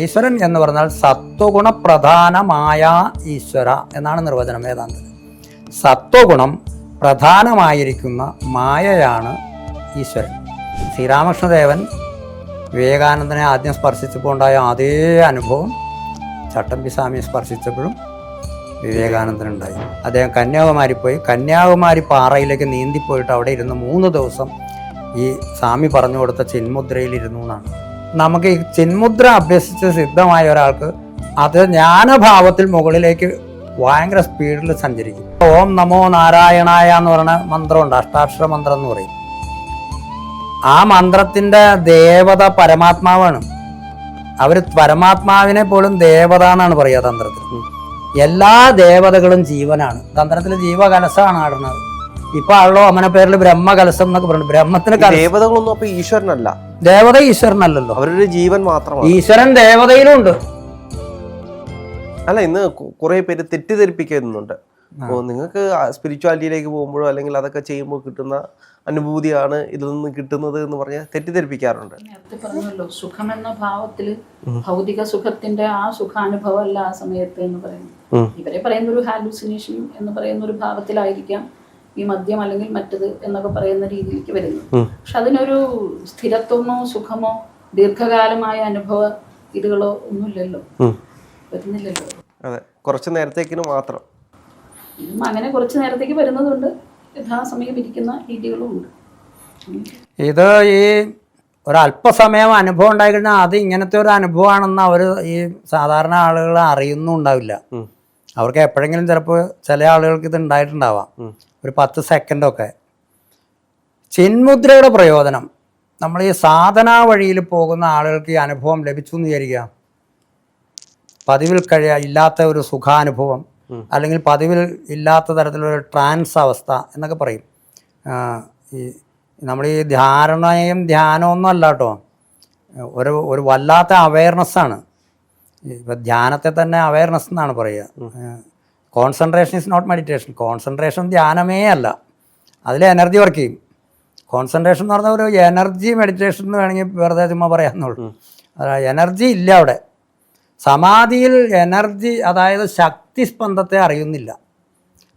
ഈശ്വരൻ എന്ന് പറഞ്ഞാൽ സത്വഗുണ പ്രധാനമായ ഈശ്വര എന്നാണ് നിർവചനം വേദാന്തത്തിൽ സത്വഗുണം പ്രധാനമായിരിക്കുന്ന മായയാണ് ഈശ്വരൻ. ശ്രീരാമകൃഷ്ണദേവൻ വിവേകാനന്ദനെ ആദ്യം സ്പർശിച്ചപ്പോൾ ഉണ്ടായ അതേ അനുഭവം ചട്ടമ്പി സ്വാമിയെ സ്പർശിച്ചപ്പോഴും വിവേകാനന്ദനുണ്ടായി. അദ്ദേഹം കന്യാകുമാരി പോയി കന്യാകുമാരി പാറയിലേക്ക് നീന്തിപ്പോയിട്ട് അവിടെ ഇരുന്ന് മൂന്ന് ദിവസം ഈ സ്വാമി പറഞ്ഞു കൊടുത്ത ചിന്മുദ്രയിൽ ഇരുന്നു എന്നാണ്. നമുക്ക് ഈ ചിന്മുദ്ര അഭ്യസിച്ച് സിദ്ധമായ ഒരാൾക്ക് അത് ജ്ഞാനഭാവത്തിൽ മുകളിലേക്ക് ഭയങ്കര സ്പീഡിൽ സഞ്ചരിക്കും. ഓം നമോ നാരായണായ എന്ന് പറയുന്ന മന്ത്രമുണ്ട് അഷ്ടാക്ഷര മന്ത്രം എന്ന് പറയും. ആ മന്ത്രത്തിന്റെ ദേവത പരമാത്മാവാണ്. അവർ പരമാത്മാവിനെ പോലും ദേവത എന്നാണ് പറയുക തന്ത്രത്തിൽ. എല്ലാ ദേവതകളും ജീവനാണ്. തന്ത്രത്തിൽ ജീവകലശമാണ് ആടുന്നത്. ഇപ്പൊ ആളോ അമ്മനെ പേരിൽ ബ്രഹ്മകലശം എന്നൊക്കെ പറയുന്നത് ബ്രഹ്മത്തിന് ദേവതകളൊന്നും അപ്പൊ ഈശ്വരനല്ല. ദേവത ഈശ്വരനല്ലല്ലോ. അവരുടെ ജീവൻ മാത്രമാണ്. ഈശ്വരൻ ദേവതയിലുണ്ട്. അല്ല ഇന്ന് കുറെ പേര് തെറ്റിദ്ധരിപ്പിക്കുന്നുണ്ട്. അപ്പോൾ നിങ്ങൾക്ക് സ്പിരിച്വാലിറ്റിയിലേക്ക് പോകുമ്പോഴോ അല്ലെങ്കിൽ അതൊക്കെ ചെയ്യുമ്പോൾ കിട്ടുന്ന അനുഭൂതിയാണ് ഇതിൽ നിന്ന് കിട്ടുന്നത് എന്ന് പറഞ്ഞ് തെറ്റിദ്ധരിപ്പിക്കാറുണ്ട്. നേരത്തെ പറഞ്ഞല്ലോ സുഖം എന്ന ഭാവത്തിൽ ഭൗതിക സുഖത്തിന്റെ ആ സുഖാനുഭവം അല്ല ആ സമയത്ത് എന്ന് പറയുന്നു ഇവരെ പറയുന്ന ഒരു ഹാലൂസിനേഷൻ എന്ന് പറയുന്ന ഒരു ഭാവത്തിലായിരിക്കാം. ഈ മദ്യം അല്ലെങ്കിൽ മറ്റത് എന്നൊക്കെ പറയുന്ന രീതിയിലേക്ക് വരുന്നു. പക്ഷെ അതിനൊരു സ്ഥിരത്വമോ സുഖമോ ദീർഘകാലമായ അനുഭവ ഇതുകളോ ഒന്നുമില്ലല്ലോ. വരുന്നില്ലല്ലോ. അതെ. കുറച്ച് നേരത്തേക്കിന് മാത്രം. അങ്ങനെ കുറച്ച് നേരത്തേക്ക് വരുന്നതുണ്ട്. യഥാസമയം ഇരിക്കുന്ന രീതികളും ഉണ്ട്. ഇത് ഈ ഒരല്പസമയം അനുഭവം ഉണ്ടായിക്കഴിഞ്ഞാൽ അത് ഇങ്ങനത്തെ ഒരു അനുഭവമാണെന്ന് അവർ ഈ സാധാരണ ആളുകൾ അറിയുന്നുണ്ടാവില്ല. അവർക്ക് എപ്പോഴെങ്കിലും ചിലപ്പോൾ ചില ആളുകൾക്ക് ഇത് ഉണ്ടായിട്ടുണ്ടാവാം. ഒരു പത്ത് സെക്കൻഡൊക്കെ. ചിന്മുദ്രയുടെ പ്രയോജനം. നമ്മൾ ഈ സാധന വഴിയിൽ പോകുന്ന ആളുകൾക്ക് ഈ അനുഭവം ലഭിച്ചു എന്ന് വിചാരിക്കുക. പതിവിൽ കഴിയ ഇല്ലാത്ത ഒരു സുഖാനുഭവം അല്ലെങ്കിൽ പതിവിൽ ഇല്ലാത്ത തരത്തിലൊരു ട്രാൻസ് അവസ്ഥ എന്നൊക്കെ പറയും. ഈ നമ്മൾ ഈ ധാരണയും ധ്യാനമൊന്നും അല്ല കേട്ടോ. ഒരു ഒരു വല്ലാത്ത അവയർനെസ്സാണ് ഇപ്പം ധ്യാനത്തെ തന്നെ അവയർനെസ് എന്നാണ് പറയുക. Concentration is not meditation concentration ധ്യാനമേ അല്ല. അതിൽ എനർജി വർക്ക് ചെയ്യും. കോൺസെൻട്രേഷൻ എന്ന് പറഞ്ഞാൽ ഒരു എനർജി മെഡിറ്റേഷൻ എന്ന് വേണമെങ്കിൽ വെറുതെ ചുമ്മാ പറയാമെന്നുള്ളൂ എനർജി ഇല്ല അവിടെ. സമാധിയിൽ എനർജി അതായത് ശക്തി സ്പന്ദത്തെ അറിയുന്നില്ല.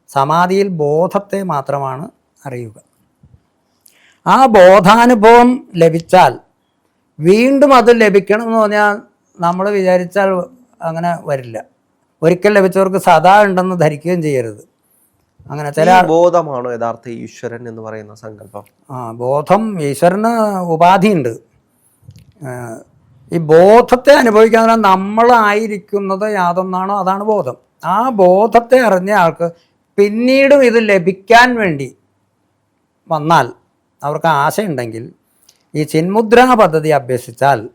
സമാധിയിൽ ബോധത്തെ മാത്രമാണ് അറിയുക. ആ ബോധാനുഭവം ലഭിച്ചാൽ വീണ്ടും അത് ലഭിക്കണം എന്ന് പറഞ്ഞാൽ നമ്മൾ വിചാരിച്ചാൽ അങ്ങനെ വരില്ല. ഒരിക്കൽ ലഭിച്ചവർക്ക് സദാ ഉണ്ടെന്ന് ധരിക്കുകയും ചെയ്യരുത്. അങ്ങനെ ചില ബോധമാണ് യഥാർത്ഥ ഈശ്വരൻ എന്ന് പറയുന്ന സങ്കല്പം? ആ ബോധം ഈശ്വരന് ഉപാധിയുണ്ട്. ഉണ്ട് ഈ ബോധത്തെ അനുഭവിക്കാൻ നമ്മളായിരിക്കുന്നത് യാതൊന്നാണോ അതാണ് ബോധം. ആ ബോധത്തെ അറിഞ്ഞ ആൾക്ക് പിന്നീടും ഇത് ലഭിക്കാൻ വേണ്ടി വന്നാൽ അവർക്ക് ആശയുണ്ടെങ്കിൽ ഈ ചിന്മുദ്രാ പദ്ധതി അഭ്യസിച്ചാൽ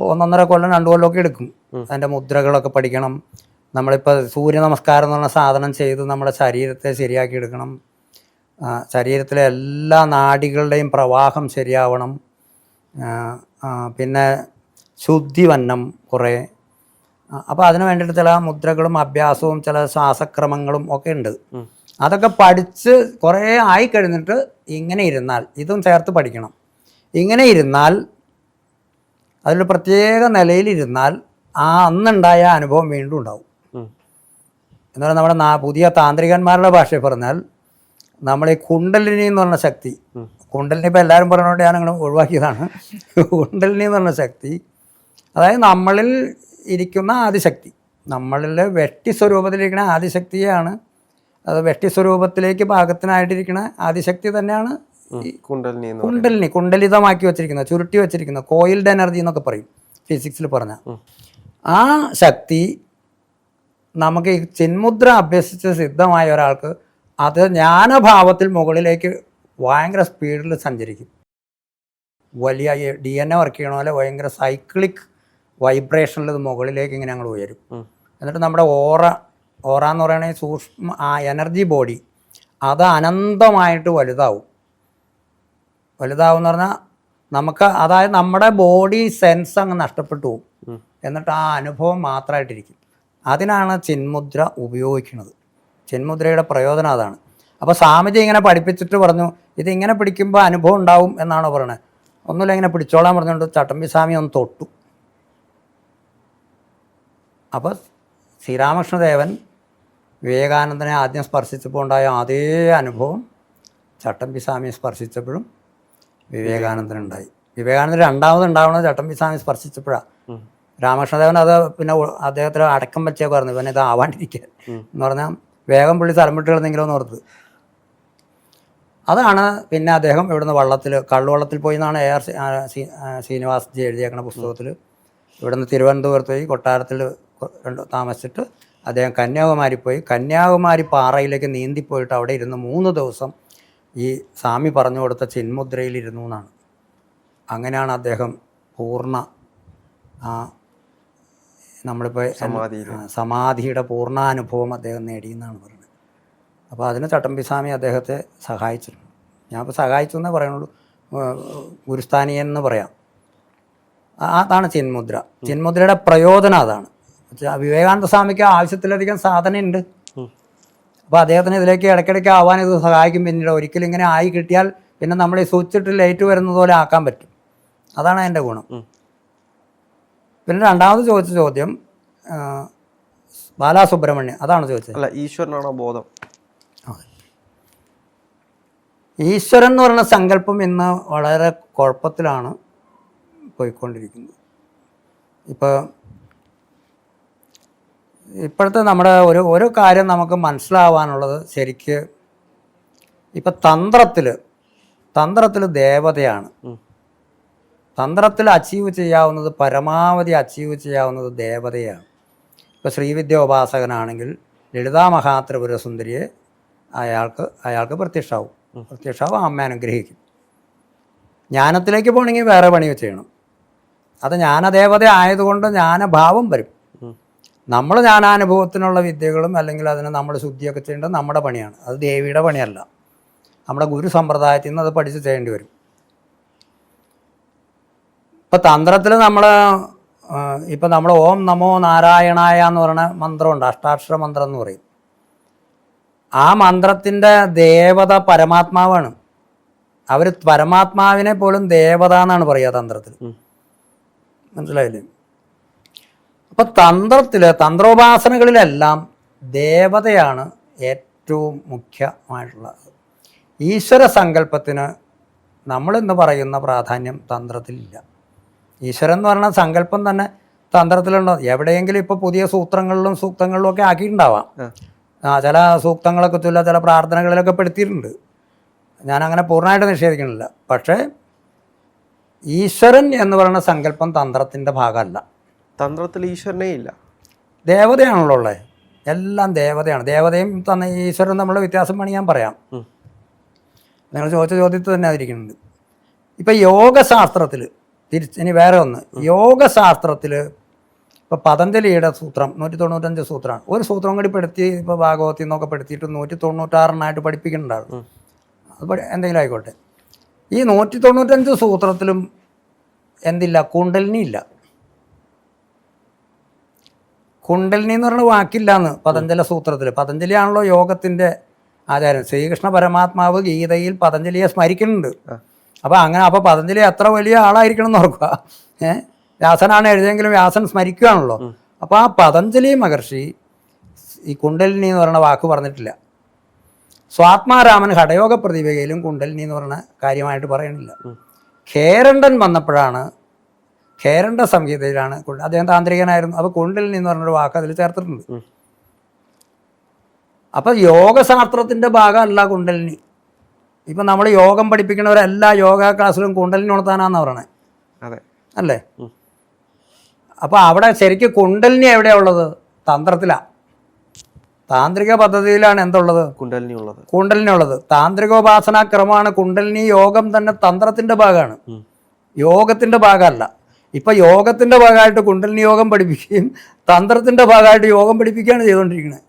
ഒന്നൊന്നര കൊല്ലം രണ്ടു കൊല്ലമൊക്കെ എടുക്കും. അതിന്റെ മുദ്രകളൊക്കെ പഠിക്കണം. നമ്മളിപ്പോൾ സൂര്യ നമസ്കാരം എന്ന് പറഞ്ഞ സാധനം ചെയ്ത് നമ്മുടെ ശരീരത്തെ ശരിയാക്കി എടുക്കണം. ശരീരത്തിലെ എല്ലാ നാഡികളുടെയും പ്രവാഹം ശരിയാവണം. പിന്നെ ശുദ്ധി വന്നം കുറേ അപ്പോൾ അതിന് വേണ്ടിയിട്ട് ചില മുദ്രകളും അഭ്യാസവും ചില ശ്വാസക്രമങ്ങളും ഒക്കെ ഉണ്ട്. അതൊക്കെ പഠിച്ച് കുറേ ആയി കഴിഞ്ഞിട്ട് ഇങ്ങനെ ഇരുന്നാൽ ഇതും ചേർത്ത് പഠിക്കണം. ഇങ്ങനെ ഇരുന്നാൽ അതിൽ പ്രത്യേക നിലയിലിരുന്നാൽ ആ അന്നുണ്ടായ അനുഭവം വീണ്ടും ഉണ്ടാവും. എന്ന് പറഞ്ഞാൽ നമ്മുടെ നാ- പുതിയ താന്ത്രികന്മാരുടെ ഭാഷയിൽ പറഞ്ഞാൽ നമ്മൾ ഈ കുണ്ടലിനി എന്ന് പറഞ്ഞ ശക്തി. കുണ്ടലിനി ഇപ്പോൾ എല്ലാവരും പറഞ്ഞുകൊണ്ട് ഞാൻ അങ്ങനെ ഒഴിവാക്കിയതാണ്. കുണ്ടലിനി എന്ന് പറഞ്ഞ ശക്തി അതായത് നമ്മളിൽ ഇരിക്കുന്ന ആദിശക്തി. നമ്മളിൽ വെട്ടി സ്വരൂപത്തിലിരിക്കുന്ന ആദിശക്തിയാണ് അത് വെട്ടി സ്വരൂപത്തിലേക്ക് പാകത്തിനായിട്ടിരിക്കുന്ന ആദിശക്തി തന്നെയാണ് ഈ കുണ്ടലിനി കുണ്ടലിനി കുണ്ടലിതമാക്കി വെച്ചിരിക്കുന്നത് ചുരുട്ടി വെച്ചിരിക്കുന്നത് കോയിൽഡ് എനർജി എന്നൊക്കെ പറയും ഫിസിക്സിൽ പറഞ്ഞ ആ ശക്തി നമുക്ക് ഈ ചിന്മുദ്ര അഭ്യസിച്ച് സിദ്ധമായ ഒരാൾക്ക് അത് ജ്ഞാനഭാവത്തിൽ മുകളിലേക്ക് ഭയങ്കര സ്പീഡിൽ സഞ്ചരിക്കും. വലിയ ഡി എൻ എ വർക്ക് ചെയ്യണ പോലെ ഭയങ്കര സൈക്ലിക് വൈബ്രേഷനിൽ ഇത് മുകളിലേക്ക് ഇങ്ങനെ ഞങ്ങൾ ഉയരും. എന്നിട്ട് നമ്മുടെ ഓറ ഓറ എന്ന് പറയുന്നത് സൂക്ഷ്മ ആ എനർജി ബോഡി അത് അനന്തമായിട്ട് വലുതാവും. വലുതാവും എന്ന് പറഞ്ഞാൽ നമുക്ക് അതായത് നമ്മുടെ ബോഡി സെൻസ് അങ്ങ് നഷ്ടപ്പെട്ടു പോകും. എന്നിട്ട് ആ അനുഭവം മാത്രമായിട്ടിരിക്കും അതിനാണ് ചിന്മുദ്ര ഉപയോഗിക്കുന്നത്. ചിന്മുദ്രയുടെ പ്രയോജനം അതാണ്. അപ്പോൾ സ്വാമിജി ഇങ്ങനെ പഠിപ്പിച്ചിട്ട് പറഞ്ഞു ഇതിങ്ങനെ പിടിക്കുമ്പോൾ അനുഭവം ഉണ്ടാവും എന്നാണോ പറയണത് ഒന്നുമില്ല ഇങ്ങനെ പിടിച്ചോളാൻ പറഞ്ഞുകൊണ്ട് ചട്ടമ്പി സ്വാമി ഒന്ന് തൊട്ടു. അപ്പോൾ ശ്രീരാമകൃഷ്ണദേവൻ വിവേകാനന്ദനെ ആദ്യം സ്പർശിച്ചപ്പോൾ ഉണ്ടായ അതേ അനുഭവം ചട്ടമ്പി സ്വാമിയെ സ്പർശിച്ചപ്പോഴും വിവേകാനന്ദനുണ്ടായി. വിവേകാനന്ദൻ രണ്ടാമത് ഉണ്ടാവുന്നത് ചട്ടമ്പി സ്വാമി സ്പർശിച്ചപ്പോഴാണ്. രാമകൃഷ്ണദേവൻ അത് പിന്നെ അദ്ദേഹത്തിന് അടക്കം വെച്ചേ പറഞ്ഞു പിന്നെ ഇത് ആവാണ്ടിരിക്കുക എന്ന് പറഞ്ഞാൽ വേഗം പുള്ളി സ്ഥലം വിട്ട് കളഞ്ഞെങ്കിലോ എന്ന് ഓർത്ത് അതാണ് പിന്നെ അദ്ദേഹം ഇവിടുന്ന് വള്ളത്തിൽ കള്ളുവള്ളത്തിൽ പോയി എന്നാണ് എ ആർ ശ്രീനിവാസ് ജി എഴുതിയേക്കുന്ന പുസ്തകത്തിൽ ഇവിടുന്ന് തിരുവനന്തപുരത്ത് പോയി കൊട്ടാരത്തിൽ രണ്ട് താമസിച്ചിട്ട് അദ്ദേഹം കന്യാകുമാരി പോയി. കന്യാകുമാരി പാറയിലേക്ക് നീന്തിപ്പോയിട്ട് അവിടെ ഇരുന്ന് മൂന്ന് ദിവസം ഈ സ്വാമി പറഞ്ഞു കൊടുത്ത ചിന്മുദ്രയിലിരുന്നു എന്നാണ്. അങ്ങനെയാണ് അദ്ദേഹം പൂർണ ആ നമ്മളിപ്പോൾ സമാധിയിൽ. ആ, സമാധിയുടെ പൂർണാനുഭവം അദ്ദേഹം നേടിയെന്നാണ് പറയുന്നത്. അപ്പോൾ അതിന് ചട്ടമ്പിസ്വാമി അദ്ദേഹത്തെ സഹായിച്ചിട്ടുണ്ട്. ഞാനിപ്പോൾ സഹായിച്ചു എന്നേ പറയുള്ളൂ ഗുരുസ്ഥാനി ഗുരുസ്ഥാനീയൻ എന്ന് പറയാം അതാണ് ചിന്മുദ്ര. ചിന്മുദ്രയുടെ പ്രയോജനം അതാണ്. വിവേകാനന്ദ സ്വാമിക്ക് ആവശ്യത്തിലധികം സാധനയുണ്ട് അപ്പോൾ അദ്ദേഹത്തിന് ഇതിലേക്ക് ഇടയ്ക്കിടയ്ക്ക് ആവാൻ ഇത് സഹായിക്കും. പിന്നീട് ഒരിക്കലും ഇങ്ങനെ ആയി കിട്ടിയാൽ പിന്നെ നമ്മൾ ഈ സ്വിച്ചിട്ട് ലൈറ്റ് വരുന്നത് പോലെ ആക്കാൻ പറ്റും. അതാണ് എന്റെ ഗുണം. പിന്നെ രണ്ടാമത് ചോദിച്ച ചോദ്യം ബാലാസുബ്രഹ്മണ്യം അതാണ് ചോദിച്ചത്. അല്ല ഈശ്വരനാണോ ബോധം? ഈശ്വരൻ എന്ന് പറയുന്ന സങ്കല്പം ഇന്ന് വളരെ കുഴപ്പത്തിലാണ് പോയിക്കൊണ്ടിരിക്കുന്നത്. ഇപ്പോൾ ഇപ്പോഴത്തെ നമ്മുടെ ഒരു ഒരു കാര്യം നമുക്ക് മനസ്സിലാവാനുള്ളത് ശരിക്ക് ഇപ്പം തന്ത്രത്തിൽ തന്ത്രത്തിൽ ദേവതയാണ്. തന്ത്രത്തിൽ അച്ചീവ് ചെയ്യാവുന്നത് പരമാവധി അച്ചീവ് ചെയ്യാവുന്നത് ദേവതയാണ്. ഇപ്പോൾ ശ്രീവിദ്യ ഉപാസകനാണെങ്കിൽ ലളിതാ മഹാത്രിപുര സുന്ദരിയെ അയാൾക്ക് അയാൾക്ക് പ്രത്യക്ഷാവും പ്രത്യക്ഷാവും അമ്മ അനുഗ്രഹിക്കും. ജ്ഞാനത്തിലേക്ക് പോകണമെങ്കിൽ വേറെ പണി ചെയ്യണം. അത് ജ്ഞാനദേവത ആയതുകൊണ്ട് ജ്ഞാനഭാവം വരും. നമ്മൾ ജ്ഞാനാനുഭവത്തിനുള്ള വിദ്യകളും അല്ലെങ്കിൽ അതിന് നമ്മൾ ശുദ്ധിയൊക്കെ ചെയ്യേണ്ടത് നമ്മുടെ പണിയാണ്. അത് ദേവിയുടെ പണിയല്ല. നമ്മുടെ ഗുരു സമ്പ്രദായത്തിൽ നിന്ന് അത് പഠിച്ച് ചെയ്യേണ്ടി വരും. ഇപ്പം തന്ത്രത്തിൽ നമ്മൾ ഇപ്പം നമ്മൾ ഓം നമോ നാരായണായ എന്ന് പറയുന്ന മന്ത്രമുണ്ട് അഷ്ടാക്ഷര മന്ത്രം എന്ന് പറയും. ആ മന്ത്രത്തിന്റെ ദേവത പരമാത്മാവാണ്. അവർ പരമാത്മാവിനെ പോലും ദേവത എന്നാണ് പറയുക തന്ത്രത്തിൽ. മനസ്സിലായില്ലേ? അപ്പൊ തന്ത്രത്തിൽ തന്ത്രോപാസനകളിലെല്ലാം ദേവതയാണ് ഏറ്റവും മുഖ്യമായിട്ടുള്ളത്. ഈശ്വര സങ്കല്പത്തിന് നമ്മളിന്ന് പറയുന്ന പ്രാധാന്യം തന്ത്രത്തിലില്ല. ഈശ്വരൻ എന്ന് പറയുന്ന സങ്കല്പം തന്നെ തന്ത്രത്തിലുണ്ടോ. എവിടെയെങ്കിലും ഇപ്പോൾ പുതിയ സൂത്രങ്ങളിലും സൂക്തങ്ങളിലും ഒക്കെ ആക്കിയിട്ടുണ്ടാവാം. ആ. ചില സൂക്തങ്ങളൊക്കെ ചൊല്ല ചില പ്രാർത്ഥനകളിലൊക്കെ പെടുത്തിയിട്ടുണ്ട്. ഞാൻ അങ്ങനെ പൂർണമായിട്ട് നിഷേധിക്കണില്ല പക്ഷേ ഈശ്വരൻ എന്ന് പറയുന്ന സങ്കല്പം തന്ത്രത്തിന്റെ ഭാഗമല്ല. തന്ത്രത്തിൽ ഈശ്വരനേ ഇല്ല. ദേവതയാണല്ലോ ഉള്ളത് എല്ലാം ദേവതയാണ്. ദേവതയും തന്നെ ഈശ്വരനും തമ്മിലുള്ള വ്യത്യാസം വേണമെങ്കിൽ ഞാൻ പറയാം. നിങ്ങൾ ചോദിച്ച ചോദ്യത്തിൽ തന്നെ അതിരിക്കുന്നുണ്ട്. ഇപ്പം യോഗശാസ്ത്രത്തിൽ തിരിച്ച് ഇനി വേറെ ഒന്ന്. യോഗശാസ്ത്രത്തിൽ ഇപ്പോൾ പതഞ്ജലിയുടെ സൂത്രം നൂറ്റി തൊണ്ണൂറ്റഞ്ച് സൂത്രമാണ് ഒരു സൂത്രം കൂടി പെടുത്തി ഇപ്പോൾ ഭാഗവത്തിൽ നിന്നൊക്കെ പെടുത്തിയിട്ട് നൂറ്റി തൊണ്ണൂറ്റാറിനായിട്ട് പഠിപ്പിക്കുന്നുണ്ടാവും. അത് എന്തെങ്കിലും ആയിക്കോട്ടെ. ഈ നൂറ്റി തൊണ്ണൂറ്റഞ്ച് സൂത്രത്തിലും എന്തില്ല? കുണ്ടലിനി ഇല്ല. കുണ്ടലിനി എന്ന് പറയുന്ന വാക്കില്ലാന്ന് പതഞ്ജല സൂത്രത്തിൽ പതഞ്ജലിയാണല്ലോ യോഗത്തിന്റെ ആചാരം. ശ്രീകൃഷ്ണ പരമാത്മാവ് ഗീതയിൽ പതഞ്ജലിയെ സ്മരിക്കുന്നുണ്ട്. അപ്പോൾ അങ്ങനെ അപ്പോൾ പതഞ്ജലി എത്ര വലിയ ആളായിരിക്കണം എന്ന് ഓർക്കുക. ഏഹ് വ്യാസനാണ് എഴുതിയെങ്കിലും വ്യാസൻ സ്മരിക്കുകയാണല്ലോ. അപ്പോൾ ആ പതഞ്ജലി മഹർഷി ഈ കുണ്ടലിനി എന്ന് പറയുന്ന വാക്ക് പറഞ്ഞിട്ടില്ല. സ്വാത്മാരാമൻ ഹടയോഗ പ്രതിഭയിലും കുണ്ടലിനി എന്ന് പറയുന്ന കാര്യമായിട്ട് പറയണില്ല ഖേരണ്ടൻ വന്നപ്പോഴാണ് ഖേരണ്ട സംഗീതയിലാണ് അദ്ദേഹം താന്ത്രികനായിരുന്നു. അപ്പോൾ കുണ്ടലിനി എന്ന് പറഞ്ഞൊരു വാക്ക് അതിൽ ചേർത്തിട്ടുണ്ട്. അപ്പം യോഗശാസ്ത്രത്തിന്റെ ഭാഗമല്ല കുണ്ടലിനി. ഇപ്പം നമ്മൾ യോഗം പഠിപ്പിക്കുന്നവരെല്ലാ യോഗ ക്ലാസ്സിലും കുണ്ടലിനി ഉണർത്താനാന്ന് പറയണത് അതെ. അല്ലേ. അപ്പോൾ അവിടെ ശരിക്കും കുണ്ടലിനി എവിടെയാണ് ഉള്ളത്? തന്ത്രത്തിലാണ് താന്ത്രിക പദ്ധതിയിലാണ് എന്തുള്ളത്? കുണ്ടലിനി ഉള്ളത് കുണ്ടലിനി ഉള്ളത് താന്ത്രികോപാസനാ ക്രമമാണ് കുണ്ടലിനി യോഗം തന്നെ തന്ത്രത്തിന്റെ ഭാഗമാണ്. യോഗത്തിന്റെ യോഗത്തിന്റെ ഭാഗമല്ല. ഇപ്പം യോഗത്തിന്റെ ഭാഗമായിട്ട് കുണ്ടലിനി യോഗം പഠിപ്പിക്കുകയും തന്ത്രത്തിന്റെ ഭാഗമായിട്ട് യോഗം പഠിപ്പിക്കുകയാണ് ചെയ്തുകൊണ്ടിരിക്കുന്നത്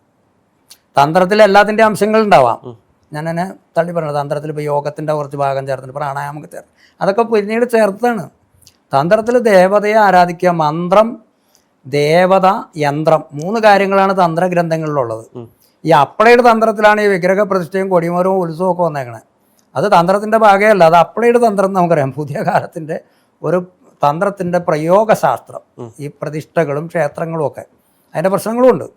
തന്ത്രത്തിൽ എല്ലാത്തിന്റെ അംശങ്ങളുണ്ടാവാം ഉം. ഞാൻ എന്നെ തള്ളി പറഞ്ഞത് തന്ത്രത്തിൽ ഇപ്പോൾ യോഗത്തിന്റെ കുറച്ച് ഭാഗം ചേർത്തിട്ട് പ്രാണായാമൊക്കെ ചേർത്ത്. അതൊക്കെ പിന്നീട് ചേർത്താണ്. തന്ത്രത്തിൽ ദേവതയെ ആരാധിക്കുക മന്ത്രം ദേവത യന്ത്രം മൂന്ന് കാര്യങ്ങളാണ് തന്ത്രഗ്രന്ഥങ്ങളിലുള്ളത്. ഈ അപ്ലൈഡ് തന്ത്രത്തിലാണ് ഈ വിഗ്രഹ പ്രതിഷ്ഠയും കൊടിമരവും ഉത്സവവും ഒക്കെ വന്നേക്കണേ. അത് തന്ത്രത്തിന്റെ ഭാഗമല്ല അത് അപ്ലൈഡ് തന്ത്രം എന്ന് നമുക്കറിയാം. പുതിയ കാലത്തിന്റെ ഒരു തന്ത്രത്തിന്റെ പ്രയോഗശാസ്ത്രം ഈ പ്രതിഷ്ഠകളും ക്ഷേത്രങ്ങളും ഒക്കെ. അതിന്റെ പ്രശ്നങ്ങളും ഉണ്ട്.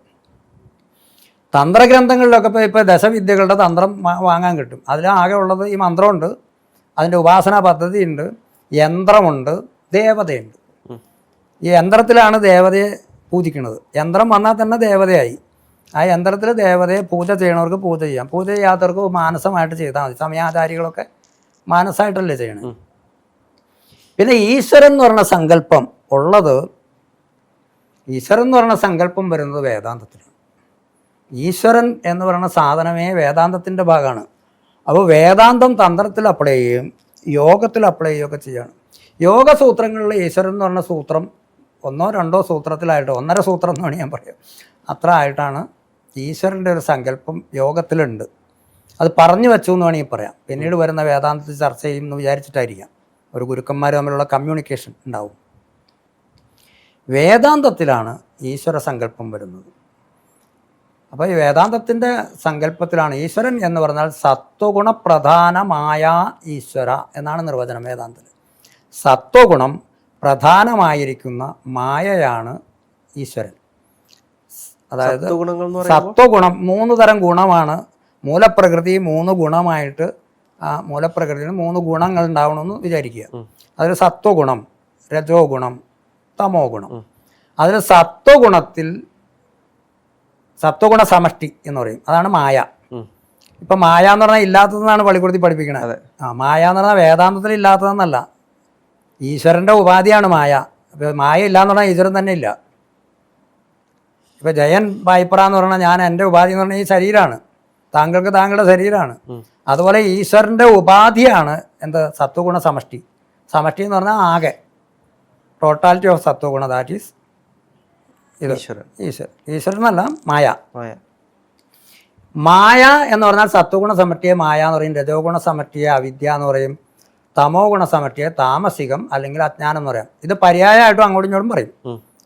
തന്ത്രഗ്രന്ഥങ്ങളിലൊക്കെ ഇപ്പോൾ ഇപ്പോൾ ദശവിദ്യകളുടെ തന്ത്രം വാങ്ങാൻ കിട്ടും. അതിലാകെ ഉള്ളത് ഈ മന്ത്രമുണ്ട് അതിന്റെ ഉപാസനാ പദ്ധതിയുണ്ട് യന്ത്രമുണ്ട് ദേവതയുണ്ട്. ഈ യന്ത്രത്തിലാണ് ദേവതയെ പൂജിക്കുന്നത്. യന്ത്രം വന്നാൽ തന്നെ ദേവതയായി. ആ യന്ത്രത്തിൽ ദേവതയെ പൂജ ചെയ്യണവർക്ക് പൂജ ചെയ്യാം. പൂജ ചെയ്യാത്തവർക്ക് മാനസമായിട്ട് ചെയ്താൽ മതി. സമയാചാരികളൊക്കെ മാനസമായിട്ടല്ലേ ചെയ്യണത് പിന്നെ ഈശ്വരൻ എന്ന് പറയുന്ന സങ്കല്പം ഉള്ളത് ഈശ്വരൻ എന്ന് പറയുന്ന സങ്കല്പം വരുന്നത് വേദാന്തത്തിലാണ്. ഈശ്വരൻ എന്ന് പറയുന്ന സാധനമേ വേദാന്തത്തിന്റെ ഭാഗമാണ്. അപ്പോൾ വേദാന്തം തന്ത്രത്തിൽ അപ്ലൈ ചെയ്യും യോഗത്തിൽ അപ്ലൈ ചെയ്യുകയൊക്കെ ചെയ്യണം. യോഗസൂത്രങ്ങളിൽ ഈശ്വരൻ എന്ന് പറഞ്ഞ സൂത്രം ഒന്നോ രണ്ടോ സൂത്രത്തിലായിട്ട് ഒന്നര സൂത്രം എന്ന് വേണമെങ്കിൽ ഞാൻ പറയാം അത്ര ആയിട്ടാണ് ഈശ്വരന്റെ ഒരു സങ്കല്പം യോഗത്തിലുണ്ട്. അത് പറഞ്ഞു വെച്ചു എന്ന് വേണമെങ്കിൽ പറയാം. പിന്നീട് വരുന്ന വേദാന്തത്തിൽ ചർച്ച ചെയ്യും എന്ന് വിചാരിച്ചിട്ടായിരിക്കാം. ഒരു ഗുരുക്കന്മാർ തമ്മിലുള്ള കമ്മ്യൂണിക്കേഷൻ ഉണ്ടാവും. വേദാന്തത്തിലാണ് ഈശ്വര സങ്കല്പം വരുന്നത്. അപ്പോൾ ഈ വേദാന്തത്തിന്റെ സങ്കല്പത്തിലാണ് ഈശ്വരൻ എന്ന് പറഞ്ഞാൽ സത്വഗുണ പ്രധാനമായ ഈശ്വര എന്നാണ് നിർവചനം വേദാന്തത്തിൽ സത്വഗുണം പ്രധാനമായിരിക്കുന്ന മായയാണ് ഈശ്വരൻ. അതായത് സത്വഗുണം മൂന്ന് തരം ഗുണമാണ്. മൂലപ്രകൃതി മൂന്ന് ഗുണമായിട്ട് ആ മൂലപ്രകൃതിയിൽ മൂന്ന് ഗുണങ്ങൾ ഉണ്ടാവണമെന്ന് വിചാരിക്കുക. അതിൽ സത്വഗുണം രജോ ഗുണം തമോ ഗുണം അതിൽ സത്വഗുണത്തിൽ സത്വഗുണ സമഷ്ടി എന്ന് പറയും. അതാണ് മായ. ഇപ്പൊ മായ എന്ന് പറഞ്ഞാൽ ഇല്ലാത്തതെന്നാണ് പള്ളിക്കൂടത്തിൽ പഠിപ്പിക്കുന്നത് ആ മായ എന്ന് പറഞ്ഞാൽ വേദാന്തത്തിൽ ഇല്ലാത്തതെന്നല്ല. ഈശ്വരന്റെ ഉപാധിയാണ് മായ. അപ്പൊ മായ ഇല്ല എന്ന് പറഞ്ഞാൽ ഈശ്വരൻ തന്നെ ഇല്ല. ഇപ്പൊ ജയൻ വായ്പറ എന്ന് പറഞ്ഞാൽ ഞാൻ എന്റെ ഉപാധി എന്ന് പറഞ്ഞാൽ ഈ ശരീരമാണ് താങ്കൾക്ക് താങ്കളുടെ ശരീരമാണ് അതുപോലെ ഈശ്വരന്റെ ഉപാധിയാണ് എന്ത്? സത്വഗുണ സമഷ്ടി സമഷ്ടി എന്ന് പറഞ്ഞാൽ ആകെ. ടോട്ടാലിറ്റി ഓഫ് സത്വഗുണ ദാറ്റ് ഈസ് ഇത് ഈശ്വരൻ. ഈശ്വരൻ. ഈശ്വരൻ എന്നല്ല മായ. മായ. മായ എന്ന് പറഞ്ഞാൽ സത്വഗുണ സമഷ്ടിയെ മായ എന്ന് പറയും രജോ ഗുണ സമഷ്ടിയെ അവിദ്യ എന്ന് പറയും തമോ ഗുണ സമഷ്ടിയെ താമസികം അല്ലെങ്കിൽ അജ്ഞാനം എന്ന് പറയാം. ഇത് പര്യായമായിട്ടും അങ്ങോട്ടും ഇങ്ങോട്ടും പറയും.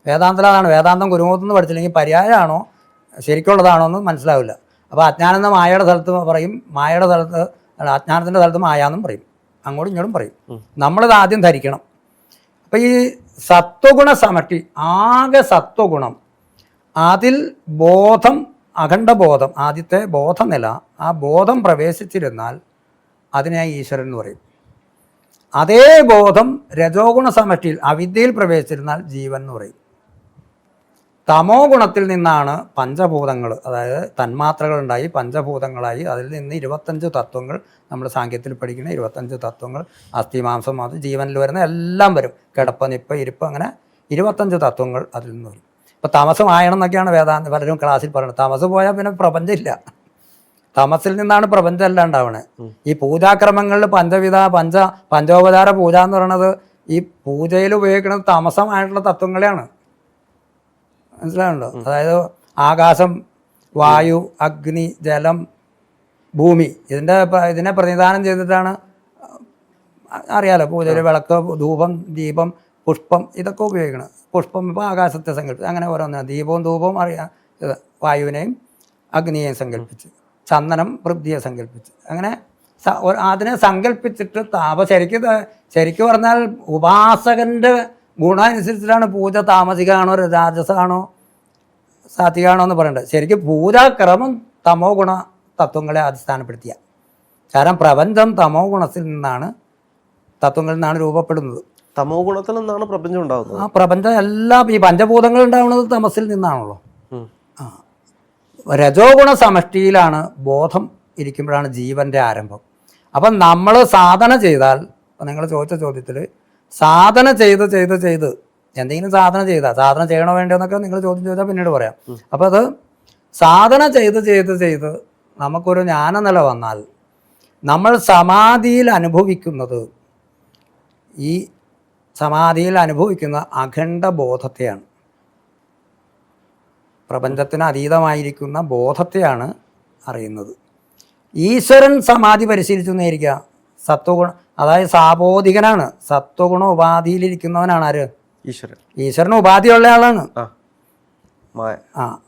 വേദാന്തത്തിലാണ് അതാണ്. വേദാന്തം ഗുരുമുഖത്ത് നിന്ന് പഠിച്ചില്ലെങ്കിൽ പര്യായമാണോ ശരിക്കുള്ളതാണോ എന്ന് മനസ്സിലാവില്ല. അപ്പോൾ അജ്ഞാനം എന്ന മായയുടെ സ്ഥലത്ത് പറയും മായയുടെ സ്ഥലത്ത് അജ്ഞാനത്തിന്റെ സ്ഥലത്ത് മായ എന്നും പറയും. അങ്ങോട്ടും ഇങ്ങോട്ടും പറയും. നമ്മളിത് ആദ്യം ധരിക്കണം. അപ്പോൾ ഈ സത്വഗുണ സമഷ്ടി ആകെ സത്വഗുണം. അതിൽ ബോധം അഖണ്ഡ ബോധം ആദ്യത്തെ ബോധനില ആ ബോധം പ്രവേശിച്ചിരുന്നാൽ അതിനെ ഈശ്വരൻ എന്ന് പറയും. അതേ ബോധം രജോഗുണ സമഷ്ടിയിൽ അവിദ്യയിൽ പ്രവേശിച്ചിരുന്നാൽ ജീവൻ എന്ന് പറയും. തമോ ഗുണത്തിൽ നിന്നാണ് പഞ്ചഭൂതങ്ങൾ അതായത് തന്മാത്രകളുണ്ടായി പഞ്ചഭൂതങ്ങളായി അതിൽ നിന്ന് ഇരുപത്തഞ്ച് തത്വങ്ങൾ നമ്മൾ സാങ്കേത്തിൽ പഠിക്കുന്ന ഇരുപത്തഞ്ച് തത്വങ്ങൾ അസ്ഥിമാംസം അത് ജീവനിൽ വരുന്ന എല്ലാം വരും. കിടപ്പ് നിപ്പ് ഇരിപ്പ് അങ്ങനെ ഇരുപത്തഞ്ച് തത്വങ്ങൾ അതിൽ നിന്ന് വരും. ഇപ്പോൾ തമസമായണം എന്നൊക്കെയാണ് വേദാന്ത പലരും ക്ലാസ്സിൽ പറയുന്നത്. തമസ് പോയാൽ പിന്നെ പ്രപഞ്ചമില്ല. തമസിൽ നിന്നാണ് പ്രപഞ്ചം എല്ലാം ഉണ്ടാവുന്നത് ഈ പൂജാക്രമങ്ങളിൽ പഞ്ചവിധ പഞ്ച പഞ്ചോപചാര പൂജ എന്ന് പറയുന്നത് ഈ പൂജയിൽ ഉപയോഗിക്കുന്നത് തമസമായിട്ടുള്ള തത്വങ്ങളെയാണ്. മനസ്സിലാവുണ്ടോ അതായത് ആകാശം വായു അഗ്നി ജലം ഭൂമി ഇതിന്റെ ഇതിനെ പ്രതിനിധാനം ചെയ്തിട്ടാണ് അറിയാലോ പൂജയിൽ വിളക്ക് ധൂപം ദീപം പുഷ്പം ഇതൊക്കെ ഉപയോഗിക്കണം പുഷ്പം ഇപ്പോൾ ആകാശത്തെ സങ്കല്പിച്ച് അങ്ങനെ ഓരോന്നാണ് ദീപവും ധൂപവും അറിയാം ഇത് വായുവിനെയും അഗ്നിയെയും സങ്കല്പിച്ച് ചന്ദനം പൃഥ്വിയെ സങ്കല്പിച്ച്. അങ്ങനെ അതിനെ സങ്കല്പിച്ചിട്ട് താപ ശരിക്കും ശരിക്കും പറഞ്ഞാൽ ഉപാസകന്റെ ഗുണം അനുസരിച്ചിട്ടാണ് പൂജ താമസികാണോ രാജസാണോ സാത്വികാണോ എന്ന് പറയേണ്ടത്. ശരിക്കും പൂജാക്രമം തമോ ഗുണ തത്വങ്ങളെ അടിസ്ഥാനപ്പെടുത്തിയ. കാരണം പ്രപഞ്ചം തമോ ഗുണത്തിൽ നിന്നാണ് തത്വങ്ങളിൽ നിന്നാണ് രൂപപ്പെടുന്നത്. തമോ ഗുണത്തിൽ നിന്നാണ് പ്രപഞ്ചം ഉണ്ടാകുന്നത് ആ പ്രപഞ്ചം എല്ലാം ഈ പഞ്ചഭൂതങ്ങൾ ഉണ്ടാവുന്നത് തമസിൽ നിന്നാണല്ലോ. ആ രജോ ഗുണ സമഷ്ടിയിലാണ് ബോധം ഇരിക്കുമ്പോഴാണ് ജീവന്റെ ആരംഭം. അപ്പം നമ്മൾ സാധന ചെയ്താൽ നിങ്ങൾ ചോദിച്ച ചോദ്യത്തിൽ സാധന ചെയ്ത് ചെയ്ത് ചെയ്ത് എന്തെങ്കിലും സാധന ചെയ്താൽ സാധന ചെയ്യണോ വേണ്ടോ എന്നൊക്കെ നിങ്ങൾ ചോദ്യം ചോദിച്ചാൽ പിന്നീട് പറയാം. അപ്പോൾ അത് സാധന ചെയ്ത് ചെയ്ത് ചെയ്ത് നമുക്കൊരു ജ്ഞാനനില വന്നാൽ നമ്മൾ സമാധിയിൽ അനുഭവിക്കുന്നത് ഈ സമാധിയിൽ അനുഭവിക്കുന്ന അഖണ്ഡ ബോധത്തെയാണ്. പ്രപഞ്ചത്തിന് അതീതമായിരിക്കുന്ന ബോധത്തെയാണ് അറിയുന്നത്. ഈശ്വരൻ സമാധി പരിശീലിച്ചു നേരിക്കുക സത്വഗുണ അതായത് സാബോധികനാണ്. സത്വഗുണ ഉപാധിയിലിരിക്കുന്നവനാണ് ആര്? ഈശ്വരൻ. ഈശ്വരന് ഉപാധിയുള്ള ആളാണ്. ആ.